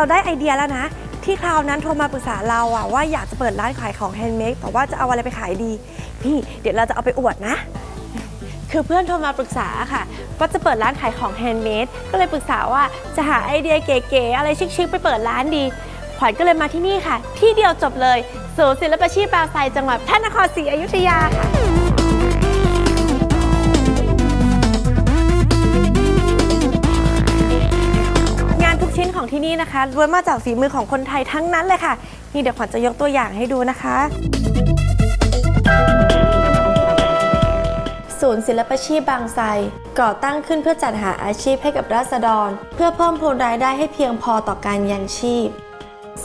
เราได้ไอเดียแล้วนะ ที่คราวนั้นโทรมาปรึกษาเราอะว่าอยากจะเปิดร้านขายของแฮนด์เมดแต่ว่าจะเอาอะไรไปขายดี พี่เดี๋ยวเราจะเอาไปอวดนะ คือเพื่อนโทรมาปรึกษาค่ะว่าจะเปิดร้านขายของแฮนด์เมดก็เลยปรึกษาว่าจะหาไอเดียเก๋ๆอะไรชิคๆไปเปิดร้านดี ขวัญก็เลยมาที่นี่ค่ะ ที่เดียวจบเลยศูนย์ศิลปาชีพบางไทรจังหวัดพระนครศรีอยุธยาค่ะ ของที่นี่นะคะล้วนมาจากฝีมือของคนไทยทั้งนั้นเลยค่ะ นี่เดี๋ยวขวัญจะยกตัวอย่างให้ดูนะคะ ศูนย์ศิลปาชีพบางไทรก่อตั้งขึ้นเพื่อจัดหาอาชีพให้กับราษฎร เพื่อเพิ่มพูนรายได้ให้เพียงพอต่อการยังชีพ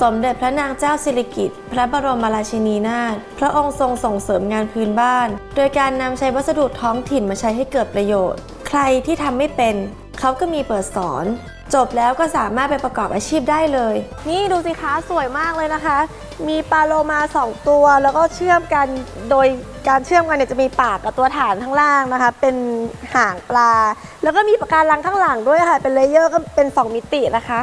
สมเด็จพระนางเจ้าสิริกิติ์พระบรมราชินีนาถพระองค์ทรงส่งเสริมงานพื้นบ้าน โดยการนำใช้วัสดุท้องถิ่นมาใช้ให้เกิดประโยชน์ ใครที่ทำไม่เป็น เขาก็มีเปิดสอน จบแล้วก็สามารถไปประกอบอาชีพได้เลย นี่ดูสิคะสวยมากเลยนะคะ มีปลาโลมา 2 ตัว แล้วก็เชื่อมกันโดยการเชื่อมกันเนี่ยจะมีปากกับตัวฐานข้างล่างนะคะ เป็นหางปลา แล้วก็มีปะการังข้างหลังด้วยค่ะเป็นเลเยอร์ก็เป็น 2 มิตินะคะ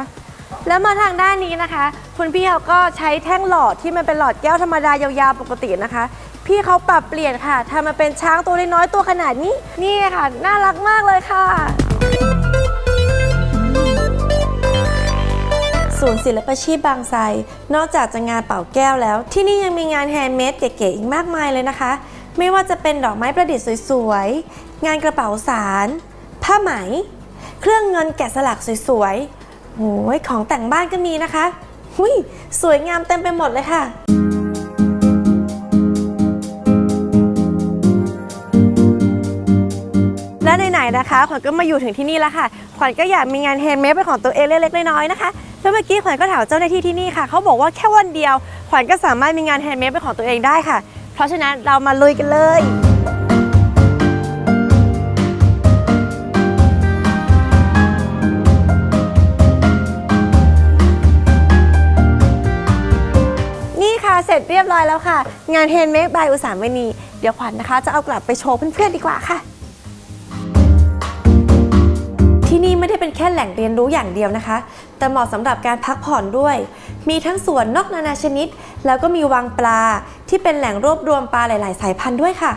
แล้วมาทางด้านนี้นะคะ คุณพี่เขาก็ใช้แท่งหลอดที่มันเป็นหลอดแก้วธรรมดายาวๆปกตินะคะ พี่เขาปรับเปลี่ยนค่ะทำมาเป็นช้างตัวน้อยตัวขนาดนี้ นี่ค่ะ น่ารักมากเลยค่ะ ศูนย์ศิลปาชีพบางไทรนอกจากจะงานเป่าแก้วแล้ว ที่นี่ยังมีงานแฮนด์เมดเก๋ๆอีกมากมายเลยนะคะ ไม่ว่าจะเป็นดอกไม้ประดิษฐ์สวยๆ งานกระเป๋าสาร ผ้าไหม เครื่องเงินแกะสลักสวยๆโอ้ยของแต่งบ้านก็มีนะคะหุยสวยงามเต็มไปหมดเลยค่ะและไหนๆนะคะขวัญก็มาอยู่ถึงที่นี่แล้วค่ะ ขวัญก็อยากมีงานแฮนด์เมดเป็นของตัวเองเล็กๆน้อยๆนะคะ แล้วเมื่อกี้ขวัญก็ถามเจ้าหน้าที่ที่นี่ค่ะเขาบอกว่าแค่วันเดียวขวัญก็สามารถมีงานแฮนด์เมดเป็นของตัวเองได้ค่ะ เพราะฉะนั้นเรามาลุยกันเลยนี่ค่ะเสร็จเรียบร้อยแล้วค่ะ งานแฮนด์เมดบายอุสามณีเดี๋ยวขวัญนะคะ จะเอากลับไปโชว์เพื่อนๆดีกว่าค่ะ แค่แหล่งเรียนรู้อย่างเดียวนะคะ แต่เหมาะสำหรับการพักผ่อนด้วย มีทั้งสวนนกนานาชนิด แล้วก็มีวังปลาที่เป็นแหล่งรวบรวมปลาหลาย ๆ สายพันธุ์ด้วยค่ะ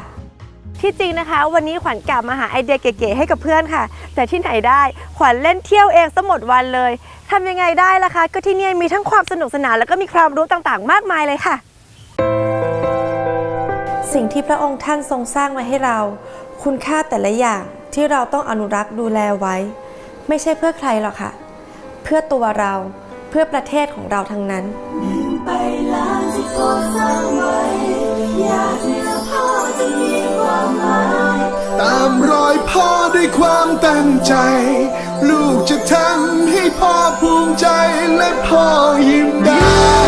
ที่จริงนะคะ วันนี้ขวัญกลับมาหาไอเดียเก๋ๆให้กับเพื่อนค่ะ แต่ที่ไหนได้ขวัญเล่นเที่ยวเองซะหมดวันเลยทำยังไงได้ล่ะคะ ก็ที่นี่มีทั้งความสนุกสนานแล้วก็มีความรู้ต่างๆ มากมายเลยค่ะสิ่งที่พระองค์ท่านทรงสร้างมาให้เรา คุณค่าแต่ละอย่างที่เราต้องอนุรักษ์ดูแลไว้ ไม่ใช่เพื่อใครหรอกค่ะ เพื่อตัวเราเพื่อประเทศของเราทั้งนั้นไปล้านที่พ่อสร้างไว้อยากเหนือพ่อจะมีความหมายตามรอยพ่อด้วยความตั้งใจ ลูกจะทำให้พ่อภูมิใจและพ่อยิ้มได้